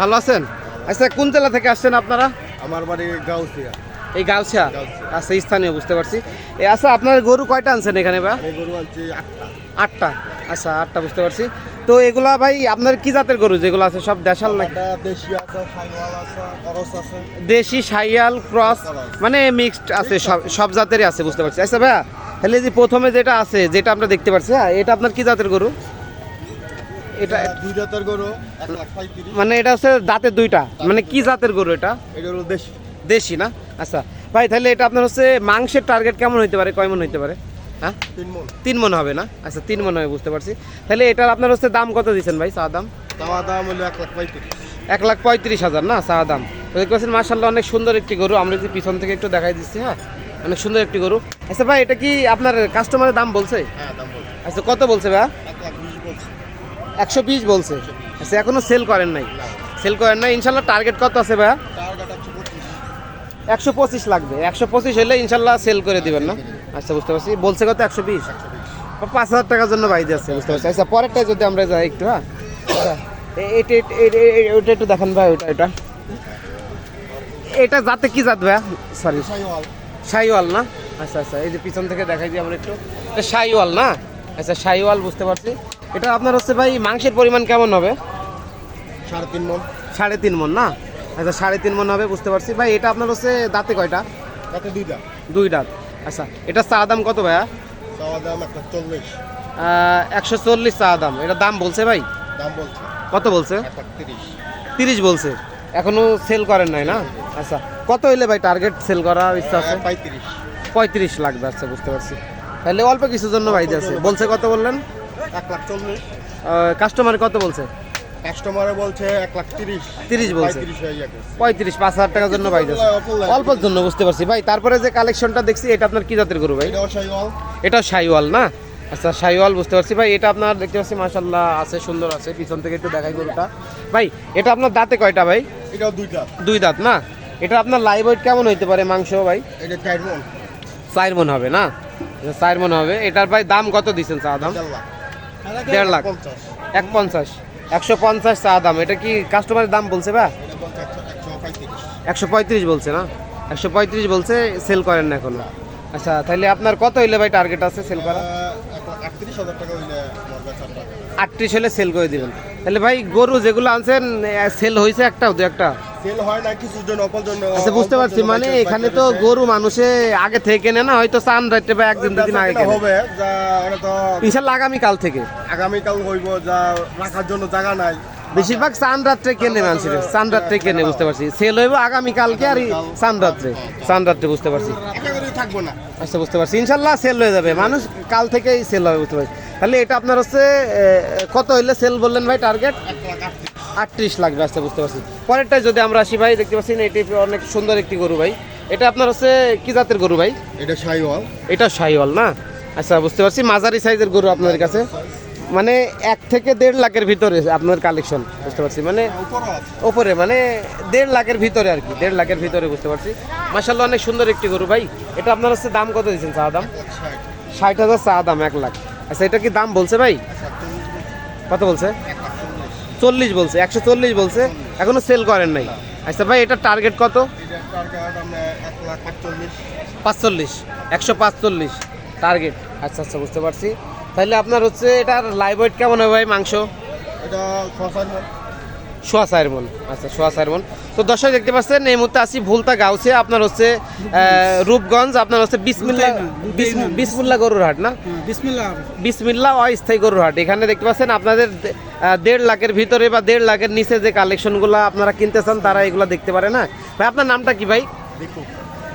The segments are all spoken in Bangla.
ভালো আছেন? আচ্ছা কোন জেলা থেকে আসছেন আপনারা? আমার বাড়ি গাউসিয়া। এই গাউছিয়া। আচ্ছা স্থানীয় বুঝতে পারছি। এ আচ্ছা আপনার গরু কয়টা আনছেন এখানে বা? গরু আনছি আটটা। আটটা। আচ্ছা আটটা বুঝতে পারছি। তো এগুলা ভাই আপনার কি জাতের গরু যেগুলো আছে সব দেশাল নাকি? দেশি আছে সাইওয়াল আছে করস আছে। দেশি সাইয়াল ক্রস মানে মিক্সড আছে সব সব জাতেরই আছে বুঝতে পারছি। আচ্ছা ভাইয়া তাহলে যে প্রথমে যেটা আছে যেটা আমরা দেখতে পাচ্ছি হ্যাঁ এটা আপনার কি জাতের গরু? এটা দুই জাতের গরু মানে এটা হচ্ছে দাঁতের দুইটা। মানে কি জাতের গরু এটা? এটা হলো দেশি। দেশি না? আচ্ছা। ভাই তাহলে এটা আপনার হচ্ছে মাংসের টার্গেট কেমন হইতে পারে? কয় মন হইতে পারে? হ্যাঁ? তিন মন। তিন মন হবে না? আচ্ছা তিন মন হবে বুঝতে পারছি। তাহলে এটার আপনার হচ্ছে দাম কত দিচ্ছেন ভাই চা দাম? চাওয়া দাম হলো এক লাখ পঁয়ত্রিশ। এক লাখ পঁয়ত্রিশ হাজার না চা দাম। দেখতে পাচ্ছেন মার্শাল্লাহ অনেক সুন্দর একটি গরু। আমরা যদি পিছন থেকে একটু দেখাই দিচ্ছি হ্যাঁ? অনেক সুন্দর একটি গরু। আচ্ছা ভাই এটা কি আপনার কাস্টমারের দাম বলছে? হ্যাঁ দাম বলছি। আচ্ছা কত বলছে ভাই এক লাখ বিশ বলছি একশো পিস বলছে। আচ্ছা এখনও সেল করেন নাই। সেল করেন নাই ইনশাল্লাহ টার্গেট কত আছে ভাই একশো পঁচিশ লাগবে। একশো পঁচিশ হলে ইনশাল্লাহ সেল করে দিবেন না? আচ্ছা বুঝতে পারছি। বলছে কত? একশো একশো বিশ পাঁচ হাজার টাকার জন্য বাইরে আছে বুঝতে পারছি। আচ্ছা পরেরটাই যদি আমরা যাই একটু হ্যাঁ? আচ্ছা, ওটা একটু দেখান ভাই ওটা এটা এটা জাতে কি জাত ভাই সরি শাইওয়াল না? আচ্ছা আচ্ছা এই যে পিছন থেকে দেখাই দিই আমরা একটু। শাইওয়াল না? আচ্ছা শাইওয়াল বুঝতে পারছি। এটা আপনার হচ্ছে ভাই মাংসের পরিমাণ কেমন হবে? সাড়ে তিন মন সাড়ে তিন মন না? আচ্ছা সাড়ে তিন মন হবে বুঝতে পারছি। ভাই এটা আপনার হচ্ছে দাঁতে কয়টা? দাঁতে দুই দাঁত। দুই দাঁত। আচ্ছা এটা চা দাম কত ভাইয়া? চাওয়া দাম এক লাখ চল্লিশ একশো চল্লিশ চা দাম। এটা দাম বলছে ভাই? দাম বলছে। কত বলছে? তিরিশ। তিরিশ বলছে। এখনও সেল করেন নাই না? আচ্ছা কত হইলে ভাই টার্গেট সেল করার ইচ্ছা আছে? পঁয়ত্রিশ। পঁয়ত্রিশ লাগবে আচ্ছা বুঝতে পারছি। তাহলে অল্প কিছুর জন্য ভাই আছে। বলছে কত বললেন? এক লাখ চল্লিশ। কাস্টমার কত বলছে? কাস্টমারে বলছে এক লাখ তিরিশ। 30 বলছে। পঁয়ত্রিশ পাঁচ হাজার টাকার জন্য ভাই অল্পর জন্য বুঝতে পারছি। ভাই তারপরে যে কালেকশনটা দেখছি এটা আপনার কি জাতের গরু ভাই? সাইওয়াল। শাইওয়াল না? আচ্ছা শাইওয়াল বুঝতে পারছি। ভাই এটা আপনার দেখতে পাচ্ছি মাশাল্লাহ আছে সুন্দর আছে। পিছন থেকে একটু দেখাই গরুটা। ভাই এটা আপনার দাঁতে কয়টা ভাই? এটাও দুইটা দুই দাঁত না? এটা আপনার লাইভ ওয়েট কেমন হইতে পারে মাংস ভাই? এটা চার মন। চার মন হবে না? এটা চার মন হবে। এটার ভাই দাম কত দিচ্ছেন চা দাম? দেড় লাখ। এক পঞ্চাশ একশো পঞ্চাশ চা দাম। এটা কি কাস্টমারের দাম বলছে বলছে একশো পঁয়ত্রিশ বলছে না? একশো পঁয়ত্রিশ বলছে সেল করেন না এখন। আচ্ছা তাহলে আপনার কত হইলে ভাই টার্গেট আছে সেল করা আটত্রিশ হলে সেল করে দিবেন। তাহলে ভাই গরু যেগুলো আনছেন সেল হয়েছে একটা দু একটা? সেল হয় না আচ্ছা বুঝতে পারছি মানে এখানে তো গরু মানুষে আগে থেকে কেনে না হয়তো চান রাইতে বা একদিন দুদিন আগে হবে যা তো আগামী কাল থেকে। আগামীকাল হইব যা রাখার জন্য জায়গা নাই। বেশিরভাগ চান রাত্রে কেনে মানুষের চান রাত্রে কেনে বুঝতে পারছি। সেল হইব আগামী কালকে আর চান রাত্রে চান রাত্রে বুঝতে পারছি। থাকব না। আচ্ছা বুঝতে পারছি। ইনশাল্লাহ সেল হয়ে যাবে মানুষ কাল থেকেই সেল হবে বুঝতে পারছি। তাহলে এটা আপনার হচ্ছে কত হইলে সেল বললেন ভাই টার্গেট? লাখ আটত্রিশ লাগবে আচ্ছা বুঝতে পারছি পরেরটাই যদি আমরা আসি ভাই দেখতে পাচ্ছি না এটি অনেক সুন্দর একটি গরু ভাই। এটা আপনার হচ্ছে কি জাতের গরু ভাই? এটা সাইওয়াল। এটা শাহিওয়াল না? আচ্ছা বুঝতে পারছি মাঝারি সাইজের গরু আপনাদের কাছে। মানে এক থেকে দেড় লাখের ভিতরে আপনার কালেকশন বুঝতে পারছি। মানে ওপরে মানে দেড় লাখের ভিতরে আর কি দেড় লাখের ভিতরে বুঝতে পারছি। মাসাল্লাহ অনেক সুন্দর একটি গরু ভাই। এটা আপনার হচ্ছে দাম কত দিচ্ছেন চা দাম? ষাট। হাজার চা দাম এক লাখ। আচ্ছা এটা কি দাম বলছে ভাই? কত বলছে? লাখ চল্লিশ বলছে, একশো চল্লিশ বলছে, এখনও সেল করেন নাই। আচ্ছা ভাই এটা টার্গেট কত? পাঁচচল্লিশ, একশো পাঁচচল্লিশ টার্গেট আচ্ছা আচ্ছা বুঝতে পারছি। তাহলে আপনার হচ্ছে এটার লাইভ ওয়েট কেমন হবে ভাই মাংস? এটা সোয়া চার মন। আচ্ছা সোয়া চার মন। তো দর্শক দেখতে পাচ্ছেন এই মুহূর্তে আসি ভুলতা গাউছে আপনার হচ্ছে রূপগঞ্জ আপনার হচ্ছে বিসমিল্লা বিস- বিসমুল্লা গরুর হাট না? বিসমিল্লাহ বিসমিল্লা অস্থায়ী গরুর হাট। এখানে দেখতে পাচ্ছেন আপনাদের দেড় লাখের ভিতরে বা দেড় লাখের নিচে যে কালেকশনগুলো আপনারা কিনতে চান তারা এগুলো দেখতে পারে না? ভাই আপনার নামটা কি ভাই?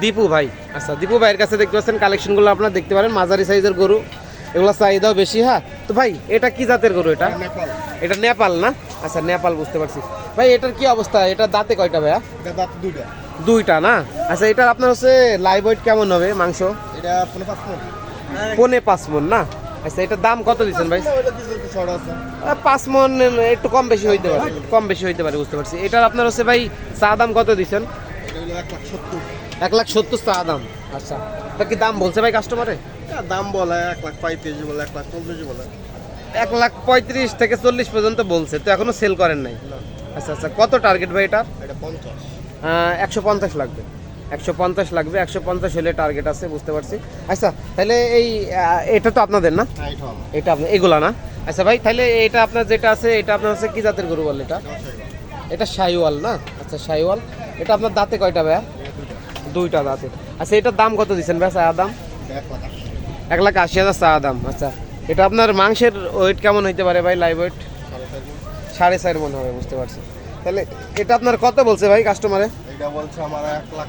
দীপু। ভাই। আচ্ছা দীপু ভাইয়ের কাছে দেখতে পাচ্ছেন কালেকশনগুলো আপনারা দেখতে পারেন। মাঝারি সাইজের গরু এগুলো চাহিদাও বেশি হ্যাঁ? তো ভাই এটা কি জাতের গরু এটা? এটা নেপাল না? আচ্ছা নেপাল বুঝতে পারছি। ভাই এটার কি অবস্থা? এটা দাঁতে কয়টা ভাইয়া? দাঁত দুইটা। দুইটা না? আচ্ছা এটার আপনার হচ্ছে লাইভ ওয়েট কেমন হবে মাংস? এটা পনেরো পাঁচ মন। পনে পাঁচ মন না? আচ্ছা এটার দাম কত দিচ্ছেন ভাই? পাঁচ মন একটু কম বেশি হইতে পারে কম বেশি হইতে পারে বুঝতে পারছি। এটার আপনার হচ্ছে ভাই চা দাম কত দিচ্ছেন? এক লাখ সত্তর। এক লাখ সত্তর চা দাম। আচ্ছা তা কি দাম বলছে ভাই কাস্টমারে দাম বলে এক লাখ পঁয়ত্রিশ বলে এক লাখ চল্লিশ বলে। এক লাখ পঁয়ত্রিশ থেকে চল্লিশ পর্যন্ত বলছে তো এখনও সেল করেন নাই। আচ্ছা আচ্ছা কত টার্গেট ভাই এটা? এটা একশো পঞ্চাশ লাগবে। একশো পঞ্চাশ লাগবে একশো পঞ্চাশ হলে টার্গেট আছে বুঝতে পারছি। আচ্ছা তাহলে এই এটা তো আপনাদের না? হ্যাঁ এটা আপনার এগুলা না? আচ্ছা ভাই তাহলে এটা আপনার যেটা আছে এটা আপনার হচ্ছে কি জাতের গরু বল এটা? এটা শাহিওয়াল। না? আচ্ছা শাহিওয়াল। এটা আপনার দাঁতে কয়টা ভাইয়া? দুইটা দাঁতে। আচ্ছা এটার দাম কত দিচ্ছেন ভাই চা দাম? এক লাখ আশি। হাজার চা দাম আচ্ছা। এটা আপনার মাংসের ওয়েট কেমন হইতে পারে ভাই লাইভ ওয়েট সাড়ে চার। মন হবে বুঝতে পারছি। তাহলে এটা আপনার কত বলছে ভাই কাস্টমারে এটা বলছে আমার এক লাখ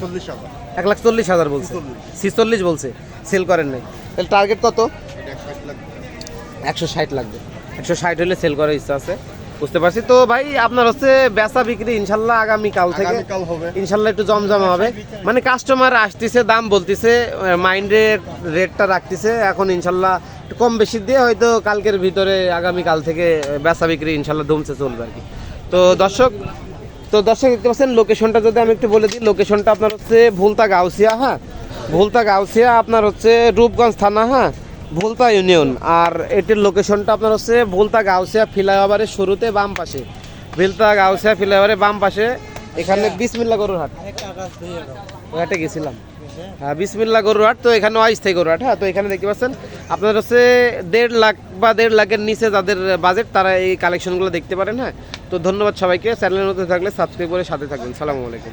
চল্লিশ হাজার। এক লাখ চল্লিশ হাজার বলছে। ছিচল্লিশ। বলছে। সেল করেন নাই। তাহলে টার্গেট কত? একশো ষাট লাগবে। একশো ষাট হলে সেল করার ইচ্ছা আছে। বুঝতে পারছি। তো ভাই আপনার হচ্ছে বেচা বিক্রি ইনশাল্লাহ আগামী কাল থেকে ইনশাল্লাহ একটু জমজমা হবে। মানে কাস্টমার আসতেছে দাম বলতেছে মাইন্ডে রেটটা রাখতেছে। এখন ইনশাল্লাহ কম বেশি দিয়ে হয়তো কালকের ভিতরে আগামী কাল থেকে বেচা বিক্রি ইনশাল্লাহ দমছে চলবে আর কি। তো দর্শক তো দর্শক দেখতে পাচ্ছেন লোকেশনটা যদি আমি একটু বলে দিই লোকেশনটা আপনার হচ্ছে ভুলতা গাউসিয়া হ্যাঁ? ভুলতা গাউসিয়া আপনার হচ্ছে রূপগঞ্জ থানা হ্যাঁ? ভুলতা ইউনিয়ন। আর এটির লোকেশনটা আপনার হচ্ছে ভুলতা গাউসিয়া ফ্লাইওভারের শুরুতে বাম পাশে। ভুলতা গাউসিয়া ফ্লাইওভারের বাম পাশে, এখানে বিসমিল্লা গরুর হাট। হাটে গেছিলাম। হ্যাঁ বিসমিল্লা গরুর হাট, তো এখানে অস্থায়ী গরুর হাট হ্যাঁ তো এখানে দেখতে পাচ্ছেন আপনার হচ্ছে দেড় লাখ বা দেড় লাখের নিচে যাদের বাজেট তারা এই কালেকশনগুলো দেখতে পারেন হ্যাঁ। তো ধন্যবাদ সবাইকে চ্যানেলের মধ্যে থাকলে সাবস্ক্রাইব করে সাথে থাকবেন। সালামু আলাইকুম।